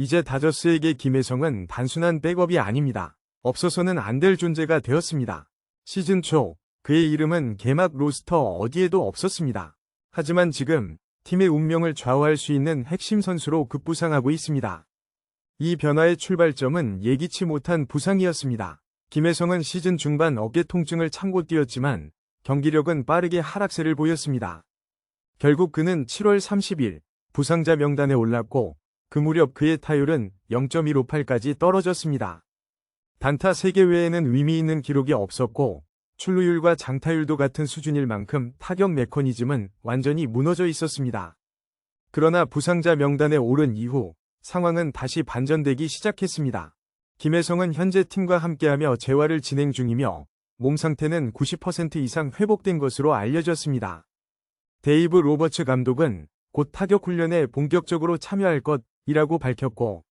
이제 다저스에게 김혜성은 단순한 백업이 아닙니다. 없어서는 안 될 존재가 되었습니다. 시즌 초 그의 이름은 개막 로스터 어디에도 없었습니다. 하지만 지금 팀의 운명을 좌우할 수 있는 핵심 선수로 급부상하고 있습니다. 이 변화의 출발점은 예기치 못한 부상이었습니다. 김혜성은 시즌 중반 어깨 통증을 참고 뛰었지만 경기력은 빠르게 하락세를 보였습니다. 결국 그는 7월 30일 부상자 명단에 올랐고 그 무렵 그의 타율은 0.158까지 떨어졌습니다. 단타 3개 외에는 의미 있는 기록이 없었고 출루율과 장타율도 같은 수준일 만큼 타격 메커니즘은 완전히 무너져 있었습니다. 그러나 부상자 명단에 오른 이후 상황은 다시 반전되기 시작했습니다. 김혜성은 현재 팀과 함께하며 재활을 진행 중이며 몸 상태는 90% 이상 회복된 것으로 알려졌습니다. 데이브 로버츠 감독은 곧 타격 훈련에 본격적으로 참여할 것 이라고 밝혔고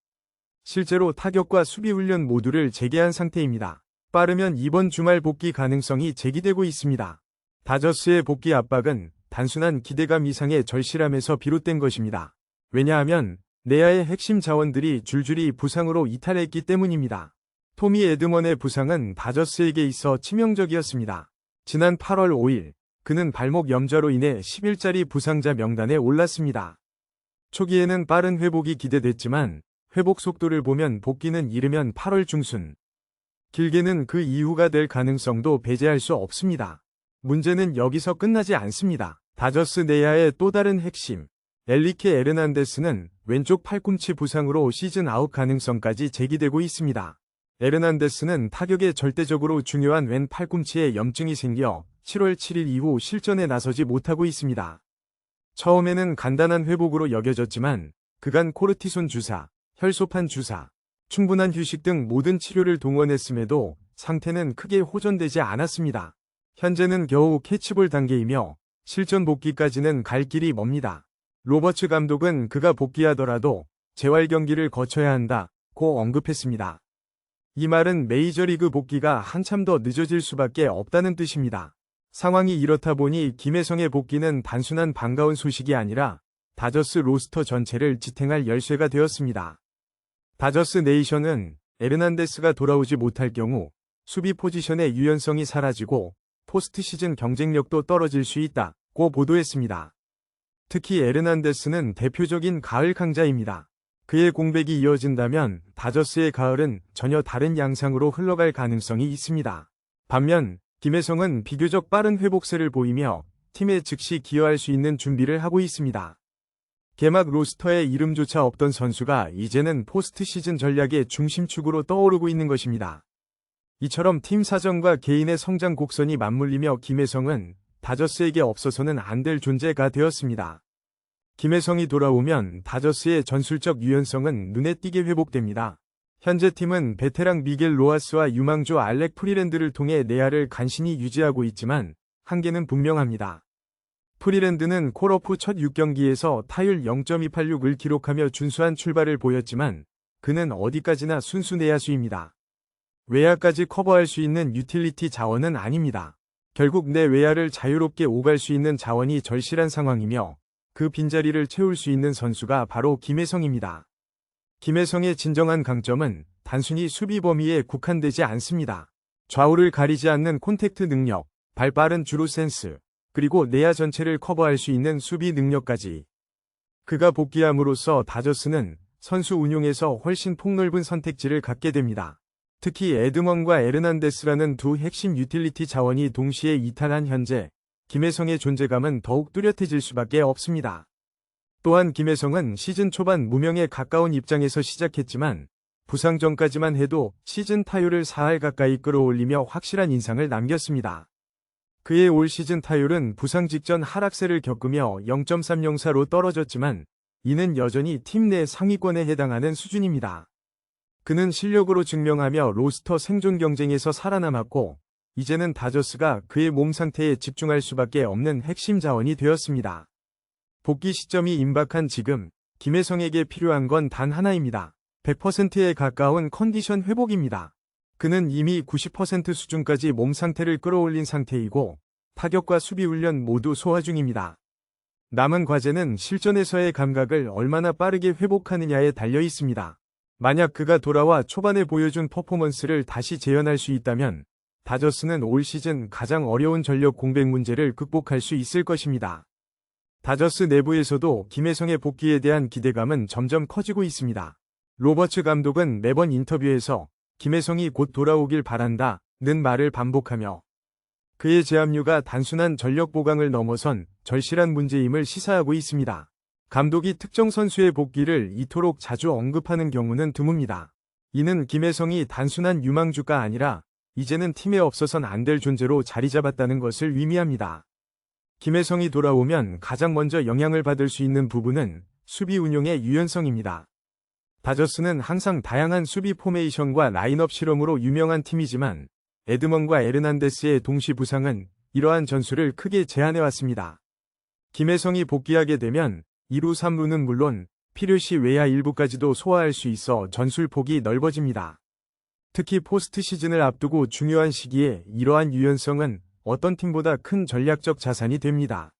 실제로 타격과 수비 훈련 모두를 재개한 상태입니다. 빠르면 이번 주말 복귀 가능성이 제기되고 있습니다. 다저스의 복귀 압박은 단순한 기대감 이상의 절실함에서 비롯된 것입니다. 왜냐하면 내야의 핵심 자원들이 줄줄이 부상으로 이탈했기 때문입니다. 토미 에드먼의 부상은 다저스에게 있어 치명적이었습니다. 지난 8월 5일 그는 발목 염좌로 인해 10일짜리 부상자 명단에 올랐습니다. 초기에는 빠른 회복이 기대됐지만 회복 속도를 보면 복귀는 이르면 8월 중순, 길게는 그 이후가 될 가능성도 배제할 수 없습니다. 문제는 여기서 끝나지 않습니다. 다저스 내야의 또 다른 핵심, 엘리케 에르난데스는 왼쪽 팔꿈치 부상으로 시즌 아웃 가능성까지 제기되고 있습니다. 에르난데스는 타격에 절대적으로 중요한 왼 팔꿈치에 염증이 생겨 7월 7일 이후 실전에 나서지 못하고 있습니다. 처음에는 간단한 회복으로 여겨졌지만 그간 코르티손 주사, 혈소판 주사, 충분한 휴식 등 모든 치료를 동원했음에도 상태는 크게 호전되지 않았습니다. 현재는 겨우 캐치볼 단계이며 실전 복귀까지는 갈 길이 멉니다. 로버츠 감독은 그가 복귀하더라도 재활 경기를 거쳐야 한다고 언급했습니다. 이 말은 메이저리그 복귀가 한참 더 늦어질 수밖에 없다는 뜻입니다. 상황이 이렇다 보니 김혜성의 복귀는 단순한 반가운 소식이 아니라 다저스 로스터 전체를 지탱할 열쇠가 되었습니다. 다저스 네이션은 에르난데스가 돌아오지 못할 경우 수비 포지션의 유연성이 사라지고 포스트 시즌 경쟁력도 떨어질 수 있다고 보도했습니다. 특히 에르난데스는 대표적인 가을 강자입니다. 그의 공백이 이어진다면 다저스의 가을은 전혀 다른 양상으로 흘러갈 가능성이 있습니다. 반면 김혜성은 비교적 빠른 회복세를 보이며 팀에 즉시 기여할 수 있는 준비를 하고 있습니다. 개막 로스터에 이름조차 없던 선수가 이제는 포스트 시즌 전략의 중심축으로 떠오르고 있는 것입니다. 이처럼 팀 사정과 개인의 성장 곡선이 맞물리며 김혜성은 다저스에게 없어서는 안 될 존재가 되었습니다. 김혜성이 돌아오면 다저스의 전술적 유연성은 눈에 띄게 회복됩니다. 현재 팀은 베테랑 미겔 로하스와 유망주 알렉 프리랜드를 통해 내야를 간신히 유지하고 있지만 한계는 분명합니다. 프리랜드는 콜오프 첫 6경기에서 타율 0.286을 기록하며 준수한 출발을 보였지만 그는 어디까지나 순수 내야수입니다. 외야까지 커버할 수 있는 유틸리티 자원은 아닙니다. 결국 내 외야를 자유롭게 오갈 수 있는 자원이 절실한 상황이며 그 빈자리를 채울 수 있는 선수가 바로 김혜성입니다. 김혜성의 진정한 강점은 단순히 수비 범위에 국한되지 않습니다. 좌우를 가리지 않는 콘택트 능력, 발빠른 주루 센스, 그리고 내야 전체를 커버할 수 있는 수비 능력까지. 그가 복귀함으로써 다저스는 선수 운용에서 훨씬 폭넓은 선택지를 갖게 됩니다. 특히 에드먼과 에르난데스라는 두 핵심 유틸리티 자원이 동시에 이탈한 현재 김혜성의 존재감은 더욱 뚜렷해질 수밖에 없습니다. 또한 김혜성은 시즌 초반 무명에 가까운 입장에서 시작했지만 부상 전까지만 해도 시즌 타율을 4할 가까이 끌어올리며 확실한 인상을 남겼습니다. 그의 올 시즌 타율은 부상 직전 하락세를 겪으며 0.304로 떨어졌지만 이는 여전히 팀 내 상위권에 해당하는 수준입니다. 그는 실력으로 증명하며 로스터 생존 경쟁에서 살아남았고 이제는 다저스가 그의 몸 상태에 집중할 수밖에 없는 핵심 자원이 되었습니다. 복귀 시점이 임박한 지금 김혜성에게 필요한 건 단 하나입니다. 100%에 가까운 컨디션 회복입니다. 그는 이미 90% 수준까지 몸 상태를 끌어올린 상태이고 타격과 수비 훈련 모두 소화 중입니다. 남은 과제는 실전에서의 감각을 얼마나 빠르게 회복하느냐에 달려 있습니다. 만약 그가 돌아와 초반에 보여준 퍼포먼스를 다시 재현할 수 있다면 다저스는 올 시즌 가장 어려운 전력 공백 문제를 극복할 수 있을 것입니다. 다저스 내부에서도 김혜성의 복귀에 대한 기대감은 점점 커지고 있습니다. 로버츠 감독은 매번 인터뷰에서 김혜성이 곧 돌아오길 바란다 는 말을 반복하며 그의 제압류가 단순한 전력 보강을 넘어선 절실한 문제임을 시사하고 있습니다. 감독이 특정 선수의 복귀를 이토록 자주 언급하는 경우는 드뭅니다. 이는 김혜성이 단순한 유망주가 아니라 이제는 팀에 없어선 안 될 존재로 자리 잡았다는 것을 의미합니다. 김혜성이 돌아오면 가장 먼저 영향을 받을 수 있는 부분은 수비 운용의 유연성입니다. 다저스는 항상 다양한 수비 포메이션과 라인업 실험으로 유명한 팀이지만 에드먼과 에르난데스의 동시 부상은 이러한 전술을 크게 제한해왔습니다. 김혜성이 복귀하게 되면 2루 3루는 물론 필요시 외야 일부까지도 소화할 수 있어 전술폭이 넓어집니다. 특히 포스트 시즌을 앞두고 중요한 시기에 이러한 유연성은 어떤 팀보다 큰 전략적 자산이 됩니다.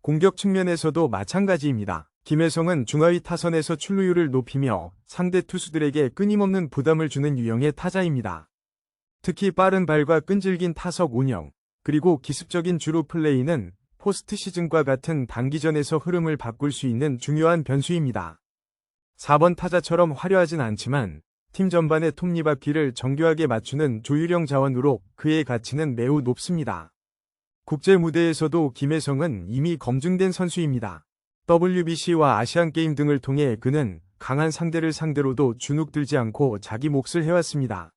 공격 측면에서도 마찬가지입니다. 김혜성은 중하위 타선에서 출루율을 높이며 상대 투수들에게 끊임없는 부담을 주는 유형의 타자입니다. 특히 빠른 발과 끈질긴 타석 운영, 그리고 기습적인 주루 플레이는 포스트 시즌과 같은 단기전에서 흐름을 바꿀 수 있는 중요한 변수입니다. 4번 타자처럼 화려하진 않지만 팀 전반의 톱니바퀴를 정교하게 맞추는 조율형 자원으로 그의 가치는 매우 높습니다. 국제 무대에서도 김혜성은 이미 검증된 선수입니다. WBC와 아시안게임 등을 통해 그는 강한 상대를 상대로도 주눅들지 않고 자기 몫을 해왔습니다.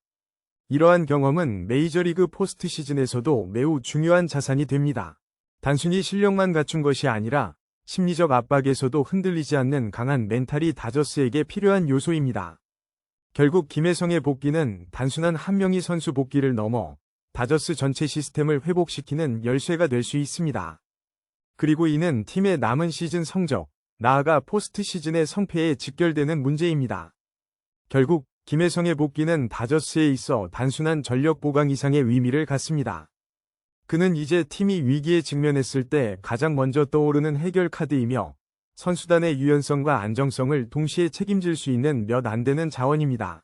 이러한 경험은 메이저리그 포스트 시즌에서도 매우 중요한 자산이 됩니다. 단순히 실력만 갖춘 것이 아니라 심리적 압박에서도 흔들리지 않는 강한 멘탈이 다저스에게 필요한 요소입니다. 결국 김혜성의 복귀는 단순한 한 명의 선수 복귀를 넘어 다저스 전체 시스템을 회복시키는 열쇠가 될 수 있습니다. 그리고 이는 팀의 남은 시즌 성적, 나아가 포스트 시즌의 성패에 직결되는 문제입니다. 결국 김혜성의 복귀는 다저스에 있어 단순한 전력 보강 이상의 의미를 갖습니다. 그는 이제 팀이 위기에 직면했을 때 가장 먼저 떠오르는 해결 카드이며 선수단의 유연성과 안정성을 동시에 책임질 수 있는 몇 안 되는 자원입니다.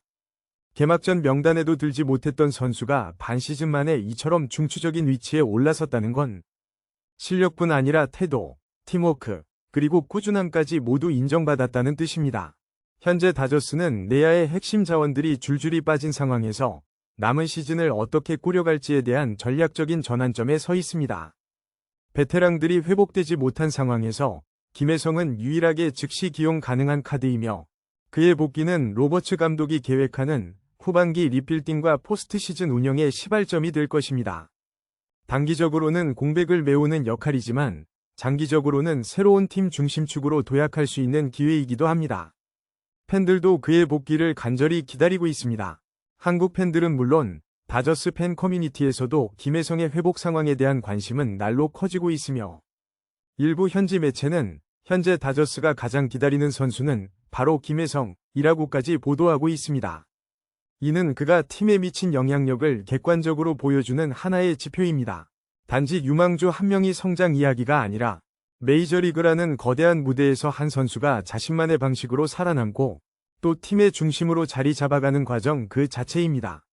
개막전 명단에도 들지 못했던 선수가 반 시즌 만에 이처럼 중추적인 위치에 올라섰다는 건 실력뿐 아니라 태도, 팀워크, 그리고 꾸준함까지 모두 인정받았다는 뜻입니다. 현재 다저스는 내야의 핵심 자원들이 줄줄이 빠진 상황에서 남은 시즌을 어떻게 꾸려갈지에 대한 전략적인 전환점에 서 있습니다. 베테랑들이 회복되지 못한 상황에서 김혜성은 유일하게 즉시 기용 가능한 카드이며 그의 복귀는 로버츠 감독이 계획하는 후반기 리필딩과 포스트 시즌 운영의 시발점이 될 것입니다. 단기적으로는 공백을 메우는 역할이지만 장기적으로는 새로운 팀 중심축으로 도약할 수 있는 기회이기도 합니다. 팬들도 그의 복귀를 간절히 기다리고 있습니다. 한국 팬들은 물론 다저스 팬 커뮤니티에서도 김혜성의 회복 상황에 대한 관심은 날로 커지고 있으며 일부 현지 매체는 현재 다저스가 가장 기다리는 선수는 바로 김혜성이라고까지 보도하고 있습니다. 이는 그가 팀에 미친 영향력을 객관적으로 보여주는 하나의 지표입니다. 단지 유망주 한 명이 성장 이야기가 아니라 메이저리그라는 거대한 무대에서 한 선수가 자신만의 방식으로 살아남고 또 팀의 중심으로 자리 잡아가는 과정 그 자체입니다.